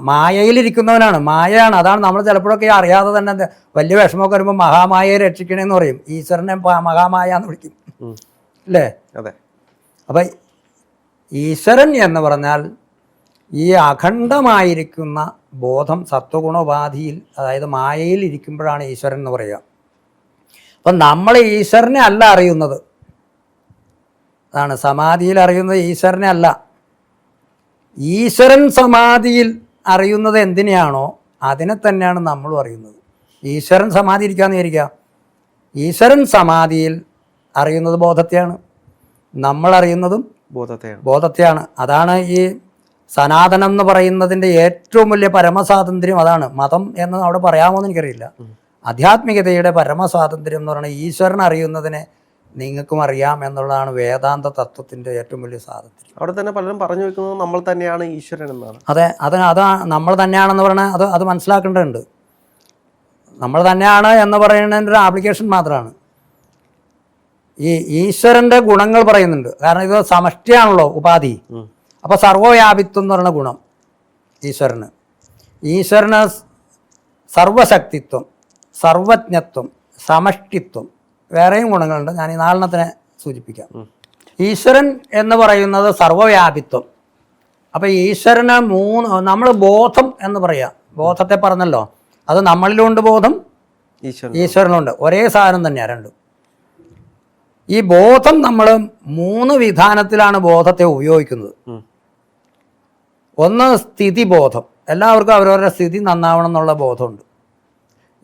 മായയിലിരിക്കുന്നവനാണ്. മായയാണ്. അതാണ് നമ്മൾ ചിലപ്പോഴൊക്കെ അറിയാതെ തന്നെ വലിയ വിഷമമൊക്കെ വരുമ്പോൾ മഹാമായയെ രക്ഷിക്കണേന്ന് പറയും. ഈശ്വരനെ മഹാമായ എന്ന് വിളിക്കും. അല്ലേ? അതെ. അപ്പം ഈശ്വരൻ എന്ന് പറഞ്ഞാൽ ഈ അഖണ്ഡമായിരിക്കുന്ന ബോധം സത്വഗുണോപാധിയിൽ അതായത് മായയിൽ ഇരിക്കുമ്പോഴാണ് ഈശ്വരൻ എന്ന് പറയുക. അപ്പം നമ്മൾ ഈശ്വരനെ അല്ല അറിയുന്നത്. അതാണ് സമാധിയിൽ അറിയുന്നത് ഈശ്വരനെ അല്ല. ഈശ്വരൻ സമാധിയിൽ അറിയുന്നത് എന്തിനെയാണോ അതിനെ തന്നെയാണ് നമ്മളും അറിയുന്നത്. ഈശ്വരൻ സമാധി ഇരിക്കാന്ന് വിചാരിക്കുക. ഈശ്വരൻ സമാധിയിൽ അറിയുന്നത് ബോധത്തെയാണ്. നമ്മൾ അറിയുന്നതും ബോധത്തെയാണ്. ബോധത്തെയാണ്. അതാണ് ഈ സനാതനം എന്ന് പറയുന്നതിന്റെ ഏറ്റവും വലിയ പരമസ്വാതന്ത്ര്യം. അതാണ് മതം എന്ന് അവിടെ പറയാമോ എന്ന് എനിക്കറിയില്ല. ആധ്യാത്മികതയുടെ പരമസ്വാതന്ത്ര്യം എന്ന് പറയുന്നത് ഈശ്വരൻ അറിയുന്നതിനെ നിങ്ങൾക്കും അറിയാം എന്നുള്ളതാണ് വേദാന്ത തത്വത്തിന്റെ ഏറ്റവും വലിയ സ്വാതന്ത്ര്യം. അവിടെ തന്നെ പലരും പറഞ്ഞു വെക്കുന്നത് നമ്മൾ തന്നെയാണ് ഈശ്വരൻ എന്നാണ്. അതെ അത് അത് നമ്മൾ തന്നെയാണെന്ന് പറഞ്ഞാൽ അത് അത് മനസ്സിലാക്കേണ്ടതുണ്ട്. നമ്മൾ തന്നെയാണ് എന്ന് പറയുന്നതിന്റെ ഒരു ആപ്ലിക്കേഷൻ മാത്രമാണ്. ഈ ഈശ്വരന്റെ ഗുണങ്ങൾ പറയുന്നുണ്ട്. കാരണം ഇത് സമഷ്ടിയാണല്ലോ ഉപാധി. അപ്പോൾ സർവവ്യാപിത്വം എന്ന് പറയുന്ന ഗുണം ഈശ്വരന്. ഈശ്വരന് സർവശക്തിത്വം. സർവജ്ഞത്വം സമഷ്ടിത്വം വേറെയും ഗുണങ്ങളുണ്ട്. ഞാൻ ഈ നാലെണ്ണത്തിനെ സൂചിപ്പിക്കാം. ഈശ്വരൻ എന്ന് പറയുന്നത് സർവവ്യാപിത്വം. അപ്പോൾ ഈശ്വരന് മൂന്ന് നമ്മൾ ബോധം എന്ന് പറയാം. ബോധത്തെ പറഞ്ഞല്ലോ. അത് നമ്മളിലുണ്ട് ബോധം ഈശ്വരനുണ്ട് ഒരേ സാധനം തന്നെയാണ് രണ്ടും. ഈ ബോധം നമ്മൾ മൂന്ന് വിധാനത്തിലാണ് ബോധത്തെ ഉപയോഗിക്കുന്നത്. ഒന്ന് സ്ഥിതിബോധം. എല്ലാവർക്കും അവരവരുടെ സ്ഥിതി നന്നാവണം എന്നുള്ള ബോധമുണ്ട്.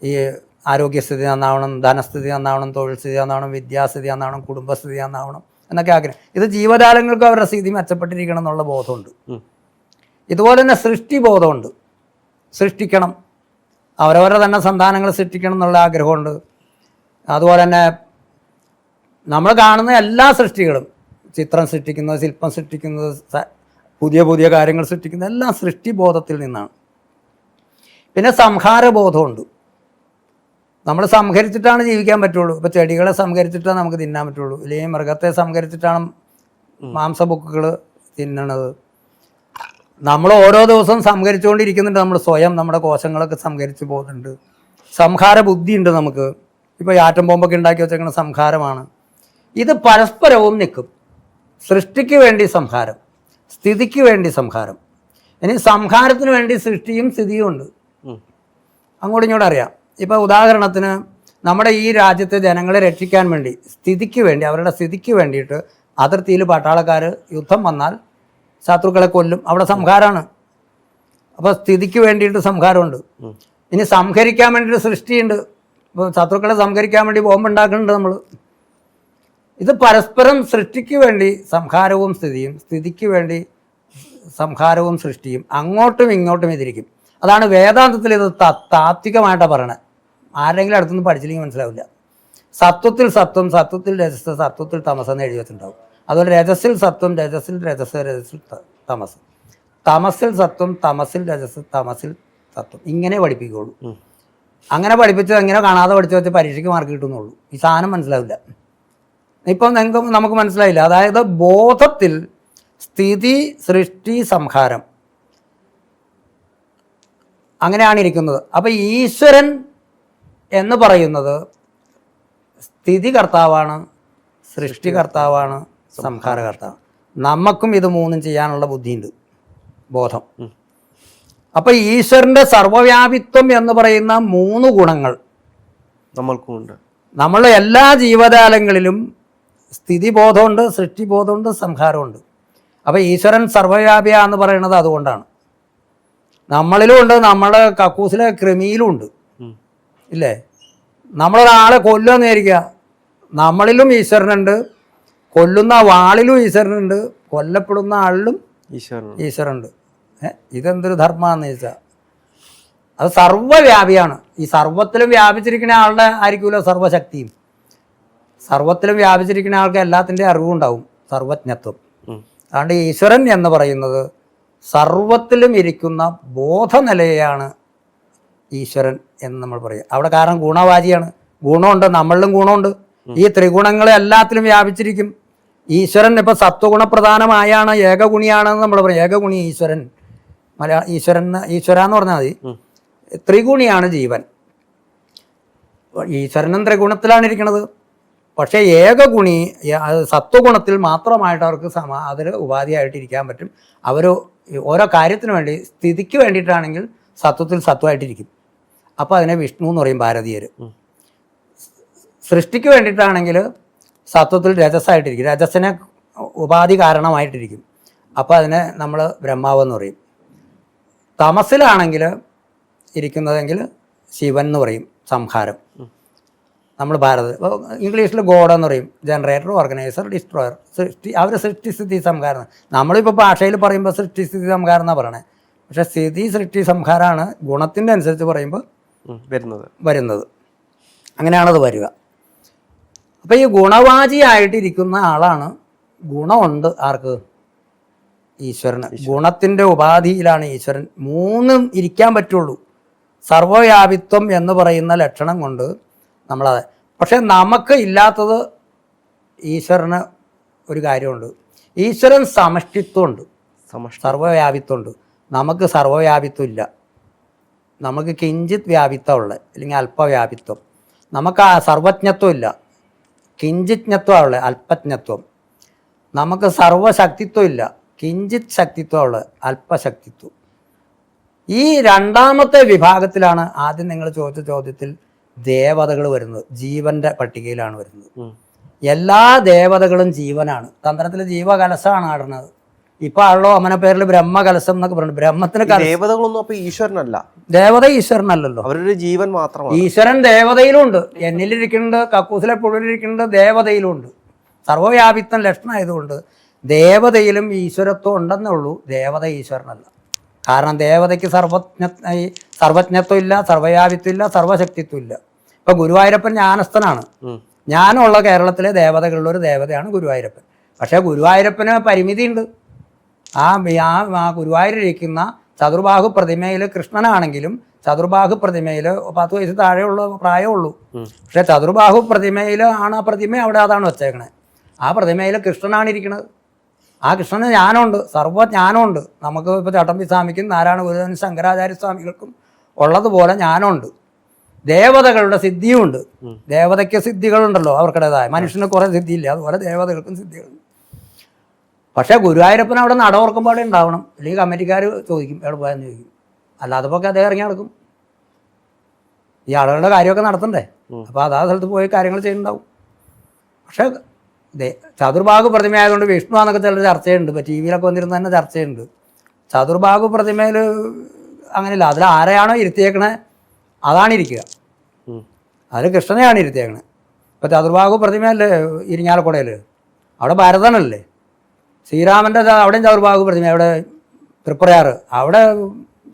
ഈ ആരോഗ്യസ്ഥിതി നന്നാവണം ധനസ്ഥിതി നന്നാവണം തൊഴിൽ സ്ഥിതി നന്നാവണം വിദ്യാസ്ഥിതി നന്നാവണം കുടുംബസ്ഥിതി നന്നാവണം എന്നൊക്കെ ആഗ്രഹം. ഇത് ജീവജാലങ്ങൾക്ക് അവരുടെ സ്ഥിതി മെച്ചപ്പെട്ടിരിക്കണം എന്നുള്ള ബോധമുണ്ട്. ഇതുപോലെ തന്നെ സൃഷ്ടിബോധമുണ്ട് സൃഷ്ടിക്കണം. അവരവരുടെ തന്നെ സന്താനങ്ങൾ സൃഷ്ടിക്കണം എന്നുള്ള ആഗ്രഹമുണ്ട്. അതുപോലെ തന്നെ നമ്മൾ കാണുന്ന എല്ലാ സൃഷ്ടികളും ചിത്രം സൃഷ്ടിക്കുന്നത് ശില്പം സൃഷ്ടിക്കുന്നത് പുതിയ പുതിയ കാര്യങ്ങൾ സൃഷ്ടിക്കുന്നത് എല്ലാം സൃഷ്ടിബോധത്തിൽ നിന്നാണ്. പിന്നെ സംഹാരബോധമുണ്ട്. നമ്മൾ സംഹരിച്ചിട്ടാണ് ജീവിക്കാൻ പറ്റുള്ളൂ. ഇപ്പോൾ ചെടികളെ സംഹരിച്ചിട്ടാണ് നമുക്ക് തിന്നാൻ പറ്റുള്ളൂ. ഇല്ലെങ്കിൽ മൃഗത്തെ സംഹരിച്ചിട്ടാണ് മാംസബുക്കുകൾ തിന്നണത്. നമ്മൾ ഓരോ ദിവസവും സംഹരിച്ചുകൊണ്ടിരിക്കുന്നുണ്ട്. നമ്മൾ സ്വയം നമ്മുടെ കോശങ്ങളൊക്കെ സംഹരിച്ചു പോകുന്നുണ്ട്. സംഹാര ബുദ്ധി ഉണ്ട് നമുക്ക് ഇപ്പോൾ ആറ്റം ബോംബൊക്കെ ഉണ്ടാക്കി വെച്ചേക്കുന്ന സംഹാരമാണ്. ഇത് പരസ്പരവും നിൽക്കും. സൃഷ്ടിക്ക് വേണ്ടി സംഹാരം സ്ഥിതിക്ക് വേണ്ടി സംഹാരം. ഇനി സംഹാരത്തിന് വേണ്ടി സൃഷ്ടിയും സ്ഥിതിയും ഉണ്ട്. അങ്ങോട്ടും ഇങ്ങോട്ടും അറിയാം. ഇപ്പോൾ ഉദാഹരണത്തിന് നമ്മുടെ ഈ രാജ്യത്തെ ജനങ്ങളെ രക്ഷിക്കാൻ വേണ്ടി സ്ഥിതിക്ക് വേണ്ടി അവരുടെ സ്ഥിതിക്ക് വേണ്ടിയിട്ട് അതിർത്തിയിൽ പട്ടാളക്കാർ യുദ്ധം വന്നാൽ ശത്രുക്കളെ കൊല്ലും. അവിടെ സംഹാരമാണ് അപ്പോൾ സ്ഥിതിക്ക് വേണ്ടിയിട്ട് സംഹാരമുണ്ട്. ഇനി സംഹരിക്കാൻ വേണ്ടിയിട്ട് സൃഷ്ടിയുണ്ട്. ഇപ്പോൾ ശത്രുക്കളെ സംഹരിക്കാൻ വേണ്ടി ബോംബ് ഉണ്ടാക്കുന്നുണ്ട് നമ്മൾ ഇത് പരസ്പരം സൃഷ്ടിക്ക് വേണ്ടി സംഹാരവും സ്ഥിതിയും സ്ഥിതിക്ക് വേണ്ടി സംഹാരവും സൃഷ്ടിയും അങ്ങോട്ടും ഇങ്ങോട്ടും എതിരിക്കും. അതാണ് വേദാന്തത്തിൽ ഇത് താത്വികമായിട്ടാണ് പറയണത് ആരെങ്കിലും അടുത്തുനിന്ന് പഠിച്ചില്ലെങ്കിൽ മനസ്സിലാവില്ല. സത്വത്തിൽ സത്വം സത്വത്തിൽ രജസ് സത്വത്തിൽ തമസം എന്ന് എഴുതി വെച്ചിട്ടുണ്ടാവും. അതുപോലെ രജസിൽ സത്വം രജസിൽ രജസ് രജസിൽ തമസ്. തമസിൽ സത്വം തമസിൽ രജസ് തമസിൽ സത്വം. ഇങ്ങനെ പഠിപ്പിക്കുകയുള്ളൂ. അങ്ങനെ പഠിപ്പിച്ചത് എങ്ങനെ കാണാതെ പഠിച്ചു വെച്ച് പരീക്ഷയ്ക്ക് മാർക്ക് കിട്ടുന്നുള്ളൂ. ഈ സാധനം മനസ്സിലാവില്ല. ഇപ്പം നിങ്ങൾക്ക് നമുക്ക് മനസ്സിലായില്ല. അതായത് ബോധത്തിൽ സ്ഥിതി സൃഷ്ടി സംഹാരം അങ്ങനെയാണ് ഇരിക്കുന്നത്. അപ്പം ഈശ്വരൻ എന്ന് പറയുന്നത് കർത്താവാണ് സംഹാര കർത്താവ് നമുക്കും ഇത് മൂന്നും ചെയ്യാനുള്ള ബുദ്ധിയുണ്ട്. ബോധം. അപ്പൊ ഈശ്വരന്റെ സർവവ്യാപിത്വം എന്ന് പറയുന്ന മൂന്ന് ഗുണങ്ങൾ നമ്മൾക്കുണ്ട് നമ്മളുടെ എല്ലാ ജീവജാലങ്ങളിലും സ്ഥിതി ബോധമുണ്ട് സൃഷ്ടി ബോധമുണ്ട് സംഹാരമുണ്ട്. അപ്പോൾ ഈശ്വരൻ സർവവ്യാപിയ എന്ന് പറയുന്നത് അതുകൊണ്ടാണ്. നമ്മളിലും ഉണ്ട് നമ്മുടെ കക്കൂസിലെ കൃമിയിലും ഉണ്ട്. ഇല്ലേ? നമ്മളൊരാളെ കൊല്ലുമെന്ന് വിചാരിക്കുക. നമ്മളിലും ഈശ്വരനുണ്ട്. കൊല്ലുന്ന വാളിലും ഈശ്വരനുണ്ട്. കൊല്ലപ്പെടുന്ന ആളിലും ഈശ്വരൻ ഈശ്വരനുണ്ട്. ഏഹ് ഇതെന്തൊരു ധർമ്മമാണെന്ന് ചോദിച്ചാൽ അത് സർവവ്യാപിയാണ് ഈ സർവത്തിലും വ്യാപിച്ചിരിക്കുന്ന ആളുടെ ആയിരിക്കുമല്ലോ സർവശക്തിയും? സർവത്തിലും വ്യാപിച്ചിരിക്കുന്ന ആൾക്ക് എല്ലാത്തിന്റെ അറിവുണ്ടാവും. സർവജ്ഞത്വം. അതുകൊണ്ട് ഈശ്വരൻ എന്ന് പറയുന്നത് സർവത്തിലും ഇരിക്കുന്ന ബോധനിലയാണ് ഈശ്വരൻ എന്ന് നമ്മൾ പറയും. അവിടെ കാരണം ഗുണവാചിയാണ്. ഗുണമുണ്ട് നമ്മളിലും ഗുണമുണ്ട്. ഈ ത്രിഗുണങ്ങളെ എല്ലാത്തിലും വ്യാപിച്ചിരിക്കും. ഈശ്വരൻ ഇപ്പൊ സത്വഗുണപ്രധാനമായാണ് ഏകഗുണിയാണെന്ന് നമ്മൾ പറയും. ഏകഗുണി ഈശ്വരൻ. മലയാള ഈശ്വരൻ ഈശ്വര എന്ന് പറഞ്ഞാൽ മതി ത്രിഗുണിയാണ് ജീവൻ. ഈശ്വരനും ത്രിഗുണത്തിലാണ് ഇരിക്കുന്നത് പക്ഷേ ഏകഗുണി സത്വഗുണത്തിൽ മാത്രമായിട്ട് അവർക്ക് സമ അതിൽ ഉപാധിയായിട്ട് ഇരിക്കാൻ പറ്റും. അവർ ഓരോ കാര്യത്തിന് വേണ്ടി സ്ഥിതിക്ക് വേണ്ടിയിട്ടാണെങ്കിൽ സത്വത്തിൽ സത്വമായിട്ടിരിക്കും അപ്പോൾ അതിനെ വിഷ്ണു എന്ന് പറയും ഭാരതീയർ സൃഷ്ടിക്ക് വേണ്ടിയിട്ടാണെങ്കിൽ സത്വത്തിൽ രജസ്സായിട്ടിരിക്കും. രജസ്സിനെ ഉപാധി കാരണമായിട്ടിരിക്കും. അപ്പോൾ അതിനെ നമ്മൾ ബ്രഹ്മാവ് എന്ന് പറയും. തമസിലാണെങ്കിൽ ഇരിക്കുന്നതെങ്കിൽ ശിവൻ എന്ന് പറയും സംഹാരം. നമ്മൾ ഭാരത ഇംഗ്ലീഷിൽ ഗോഡ് എന്ന് പറയും. Generator organiser destroyer. സൃഷ്ടി അവർ സൃഷ്ടിസ്ഥിതി സംഹാരം നമ്മളിപ്പോൾ ഭാഷയിൽ പറയുമ്പോൾ സൃഷ്ടിസ്ഥിതി സംഹാരം എന്നാണ് പറയണേ. പക്ഷേ സ്ഥിതി സൃഷ്ടി സംഹാരമാണ് ഗുണത്തിന്റെ അനുസരിച്ച് പറയുമ്പോൾ വരുന്നത്. വരുന്നത്. അങ്ങനെയാണത് വരിക. അപ്പോൾ ഈ ഗുണവാചിയായിട്ടിരിക്കുന്ന ആളാണ് ഗുണമുണ്ട് ആർക്ക്? ഈശ്വരന്. ഗുണത്തിന്റെ ഉപാധിയിലാണ് ഈശ്വരൻ. മൂന്നും ഇരിക്കാൻ പറ്റുള്ളൂ. സർവവ്യാപിത്വം എന്ന് പറയുന്ന ലക്ഷണം കൊണ്ട് നമ്മളത്. പക്ഷെ നമുക്ക് ഇല്ലാത്തത് ഈശ്വരന് ഒരു കാര്യമുണ്ട്. ഈശ്വരൻ സമഷ്ടിത്വമുണ്ട്. സർവവ്യാപിത്വമുണ്ട്. നമുക്ക് സർവവ്യാപിത്വം ഇല്ല. നമുക്ക് കിഞ്ചിത് വ്യാപിത്തമുള്ളത് അല്ലെങ്കിൽ അല്പവ്യാപിത്വം. നമുക്ക് ആ സർവജ്ഞത്വം ഇല്ല. കിഞ്ചിജ്ഞത്വം ഉള്ളത് അല്പജ്ഞത്വം. നമുക്ക് സർവശക്തിത്വം ഇല്ല. കിഞ്ചിത് ശക്തിത്വമുള്ള അല്പശക്തിത്വം. ഈ രണ്ടാമത്തെ വിഭാഗത്തിലാണ് ആദ്യം നിങ്ങൾ ചോദിച്ച ചോദ്യത്തിൽ ദേവതകൾ വരുന്നത് ജീവന്റെ പട്ടികയിലാണ് വരുന്നത്. എല്ലാ ദേവതകളും ജീവനാണ്. തന്ത്രത്തിലെ ജീവകലശമാണ് ആടുന്നത്. ഇപ്പൊ ആണല്ലോ അമ്മനെ പേരിൽ ബ്രഹ്മകലശം എന്നൊക്കെ പറഞ്ഞു ബ്രഹ്മത്തിന് ദേവതകളൊന്നും അപ്പൊ ഈശ്വരനല്ല. ദേവത ഈശ്വരനല്ലല്ലോ. അവരൊരു ജീവൻ മാത്രമാണ്. ഈശ്വരൻ ദേവതയിലുണ്ട് എന്നിലിരിക്കുന്നുണ്ട് കക്കൂസിലെ പുഴയിലിരിക്കുന്നുണ്ട് ദേവതയിലുണ്ട് സർവവ്യാപിത്വം ലക്ഷണമായതുകൊണ്ട് ദേവതയിലും ഈശ്വരത്വം ഉണ്ടെന്നേ ഉള്ളൂ. ദേവത ഈശ്വരനല്ല. കാരണം ദേവതയ്ക്ക് സർവജ്ഞ സർവജ്ഞത്വം ഇല്ല സർവവ്യാപിത്വം ഇല്ല സർവശക്തിത്വം ഇല്ല. ഇപ്പൊ ഗുരുവായൂരപ്പൻ ജ്ഞാനസ്ഥനാണ്. ജ്ഞാനമുള്ള കേരളത്തിലെ ദേവതകളിൽ ഒരു ദേവതയാണ് ഗുരുവായൂരപ്പൻ. പക്ഷേ ഗുരുവായൂരപ്പന് പരിമിതിയുണ്ട്. ആ ആ ഗുരുവായൂരിരിക്കുന്ന ചതുർബാഹു പ്രതിമയിൽ കൃഷ്ണനാണെങ്കിലും ചതുർബാഹു പ്രതിമയിൽ പത്ത് വയസ്സ് താഴെയുള്ള പ്രായമുള്ളൂ. പക്ഷെ ചതുർബാഹു പ്രതിമയിൽ ആണ് ആ പ്രതിമ അവിടെ അതാണ് വെച്ചേക്കണേ. ആ പ്രതിമയിൽ കൃഷ്ണനാണ് ഇരിക്കുന്നത്. ആ കൃഷ്ണന് ജ്ഞാനമുണ്ട് സർവജ്ഞാനമുണ്ട് നമുക്ക് ഇപ്പോൾ ചട്ടമ്പി സ്വാമിക്കും നാരായണ ഗുരുദേവൻ ശങ്കരാചാര്യ സ്വാമികൾക്കും ഉള്ളതുപോലെ ജ്ഞാനമുണ്ട് ദേവതകളുടെ സിദ്ധിയുമുണ്ട്. ദേവതയ്ക്ക് സിദ്ധികളുണ്ടല്ലോ അവർക്കിടേതായ. മനുഷ്യന് കുറേ സിദ്ധിയില്ല അതുപോലെ ദേവതകൾക്കും സിദ്ധികളുണ്ട്. പക്ഷേ ഗുരുവായൂരപ്പൻ അവിടെ നട ഓർക്കുമ്പോൾ ഉണ്ടാവണം. അല്ലെങ്കിൽ കമ്മിറ്റിക്കാർ ചോദിക്കും എവിടെ പോയെന്ന് ചോദിക്കും? അല്ലാതെ പോക്കെ അദ്ദേഹം ഇറങ്ങി നടക്കും. ഈ ആളുകളുടെ കാര്യമൊക്കെ നടത്തണ്ടേ. അപ്പോൾ അതാ സ്ഥലത്ത് പോയി കാര്യങ്ങൾ ചെയ്യുന്നുണ്ടാവും. പക്ഷേ ചതുർബാഹു പ്രതിമയായതുകൊണ്ട് വിഷ്ണു എന്നൊക്കെ ചിലർ ചർച്ചയുണ്ട്. ഇപ്പോൾ ടി വിയിലൊക്കെ വന്നിരുന്ന തന്നെ ചർച്ചയുണ്ട്. ചതുർഭാഗ പ്രതിമയിൽ അങ്ങനെയില്ല അതിൽ ആരെയാണോ ഇരുത്തിയേക്കണേ അതാണ് ഇരിക്കുക. അതിൽ കൃഷ്ണനെയാണ് ഇരുത്തിയേക്കണേ. ഇപ്പോൾ ചതുർഭാഗ പ്രതിമയല്ലേ ഇരിങ്ങാലക്കുടയിൽ അവിടെ ഭരതനല്ലേ? ശ്രീരാമന്റെ അവിടെയും ചതുർബാഹു പ്രതിമ അവിടെ തൃപ്പുറയാറ്. അവിടെ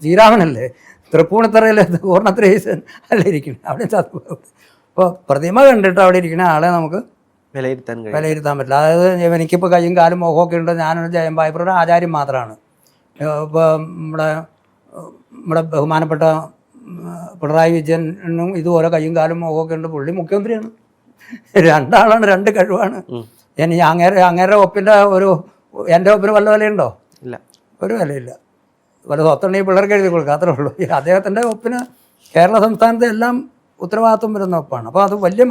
ശ്രീരാമനല്ലേ? തൃപ്പൂണിത്തറയിൽ പൂർണത്രേശൻ അല്ലേ ഇരിക്കുന്നത് അവിടെ ചതുർബാഹു അപ്പോൾ പ്രതിമ കണ്ടിട്ട് അവിടെ ഇരിക്കുന്ന ആളെ നമുക്ക് വിലയിരുത്താൻ വിലയിരുത്താൻ പറ്റില്ല. അതായത് എനിക്കിപ്പോൾ കയ്യും കാലും മുഖമൊക്കെ ഉണ്ട്. ഞാനൊരു ജയമ്പായപ്പുറയുടെ ആചാര്യം മാത്രമാണ് ഇപ്പോൾ നമ്മുടെ നമ്മുടെ ബഹുമാനപ്പെട്ട പിണറായി വിജയനും ഇതുപോലെ കയ്യും കാലും മുഖമൊക്കെ ഉണ്ട്. പുള്ളി മുഖ്യമന്ത്രിയാണ്. രണ്ടാളാണ് രണ്ട് കഴിവാണ്. ഞാൻ അങ്ങേരെ അങ്ങേരുടെ ഒപ്പിന്റെ ഒരു എന്റെ ഒപ്പിന് വല്ല വിലയുണ്ടോ? ഇല്ല. ഒരു വിലയില്ല. വല്ല സ്വത്തുണ്ടെങ്കിൽ പിള്ളേർക്ക് എഴുതി കൊടുക്കുക അത്രേ ഉള്ളൂ. അദ്ദേഹത്തിന്റെ ഒപ്പിന് കേരള സംസ്ഥാനത്തെ എല്ലാം ഉത്തരവാദിത്വം വരുന്ന ഒപ്പാണ്. അപ്പോൾ അത് വലിയ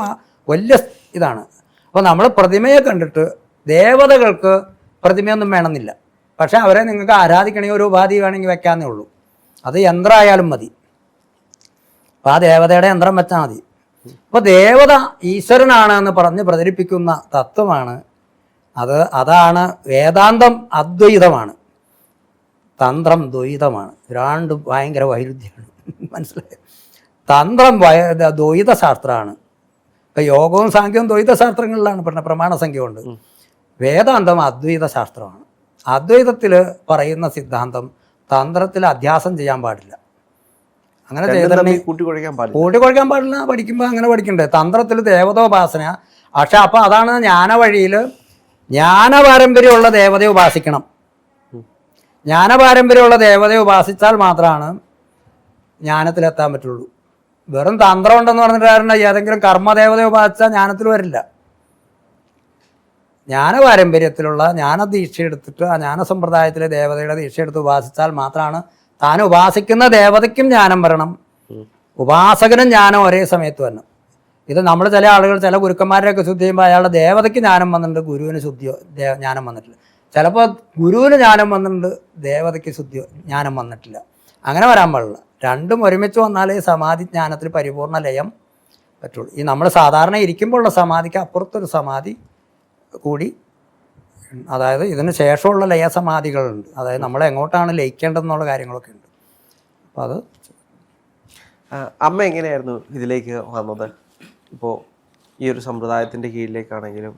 വലിയ ഇതാണ്. അപ്പോൾ നമ്മൾ പ്രതിമയെ കണ്ടിട്ട് ദേവതകൾക്ക് പ്രതിമയൊന്നും വേണമെന്നില്ല. പക്ഷേ അവരെ നിങ്ങൾക്ക് ആരാധിക്കണമെങ്കിൽ ഒരു ഉപാധി വേണമെങ്കിൽ വെക്കാന്നേ ഉള്ളൂ. അത് യന്ത്രമായാലും മതി. അപ്പോൾ ആ ദേവതയുടെ യന്ത്രം വെച്ചാൽ മതി. അപ്പോൾ ദേവത ഈശ്വരനാണ് എന്ന് പറഞ്ഞ് പ്രചരിപ്പിക്കുന്ന തത്വമാണ് അത് അതാണ് വേദാന്തം അദ്വൈതമാണ്. തന്ത്രം ദ്വൈതമാണ്. രണ്ടും ഭയങ്കര വൈരുദ്ധ്യമാണ്. മനസ്സിലായോ? തന്ത്രം ദ്വൈതശാസ്ത്രമാണ് ദ്വൈത ശാസ്ത്രമാണ് ഇപ്പം യോഗവും സാഖ്യവും ദ്വൈത ശാസ്ത്രങ്ങളിലാണ് പറഞ്ഞ പ്രമാണ സംഖ്യ ഉണ്ട് വേദാന്തം അദ്വൈത ശാസ്ത്രമാണ് അദ്വൈതത്തിൽ പറയുന്ന സിദ്ധാന്തം തന്ത്രത്തിൽ അധ്യാസം ചെയ്യാൻ പാടില്ല. അങ്ങനെ കൂട്ടിക്കൊഴിക്കാൻ ചെയ്തിട്ടുണ്ടെങ്കിൽ പാടില്ല പാടില്ല പഠിക്കുമ്പോൾ അങ്ങനെ പഠിക്കണ്ടേ? തന്ത്രത്തിൽ ദേവതോപാസന. പക്ഷെ അപ്പം അതാണ് ജ്ഞാന വഴിയിൽ ജ്ഞാന പാരമ്പര്യമുള്ള ദേവതയെ ഉപാസിക്കണം. ജ്ഞാനപാരമ്പര്യമുള്ള ദേവതയെ ഉപാസിച്ചാൽ മാത്രമാണ് ജ്ഞാനത്തിലെത്താൻ പറ്റുള്ളൂ. വെറും തന്ത്രം ഉണ്ടെന്ന് പറഞ്ഞിട്ട് കാരണം ഏതെങ്കിലും കർമ്മദേവതയെ ഉപാസിച്ചാൽ ജ്ഞാനത്തിൽ വരില്ല. ജ്ഞാനപാരമ്പര്യത്തിലുള്ള ജ്ഞാന ദീക്ഷ എടുത്തിട്ട് ആ ജ്ഞാന സമ്പ്രദായത്തിലെ ദേവതയുടെ ദീക്ഷ എടുത്ത് ഉപാസിച്ചാൽ മാത്രമാണ് താൻ ഉപാസിക്കുന്ന ദേവതയ്ക്കും ജ്ഞാനം വരണം. ഉപാസകനും ജ്ഞാനം ഒരേ സമയത്ത് വരണം. ഇത് നമ്മൾ ചില ആളുകൾ ചില ഗുരുക്കന്മാരെയൊക്കെ ശുദ്ധി ചെയ്യുമ്പോൾ അയാളുടെ ദേവതയ്ക്ക് ജ്ഞാനം വന്നിട്ടുണ്ട് ഗുരുവിന് ശുദ്ധിയോ ജ്ഞാനം വന്നിട്ടില്ല. ചിലപ്പോൾ ഗുരുവിന് ജ്ഞാനം വന്നിട്ടുണ്ട് ദേവതയ്ക്ക് ശുദ്ധിയോ ജ്ഞാനം വന്നിട്ടില്ല. അങ്ങനെ വരാൻ പാടില്ല. രണ്ടും ഒരുമിച്ച് വന്നാലേ സമാധി ജ്ഞാനത്തിൽ പരിപൂർണ ലയം പറ്റുള്ളൂ. ഈ നമ്മൾ സാധാരണ ഇരിക്കുമ്പോഴുള്ള സമാധിക്ക് അപ്പുറത്തൊരു സമാധി കൂടി അതായത് ഇതിന് ശേഷമുള്ള ലയസമാധികളുണ്ട് അതായത് നമ്മൾ എങ്ങോട്ടാണ് ലയിക്കേണ്ടതെന്നുള്ള കാര്യങ്ങളൊക്കെ ഉണ്ട്. അപ്പോൾ അത് അമ്മ എങ്ങനെയായിരുന്നു ഇതിലേക്ക് വന്നത്? ഇപ്പോൾ ഈ ഒരു സമ്പ്രദായത്തിന്റെ കീഴിലേക്കാണെങ്കിലും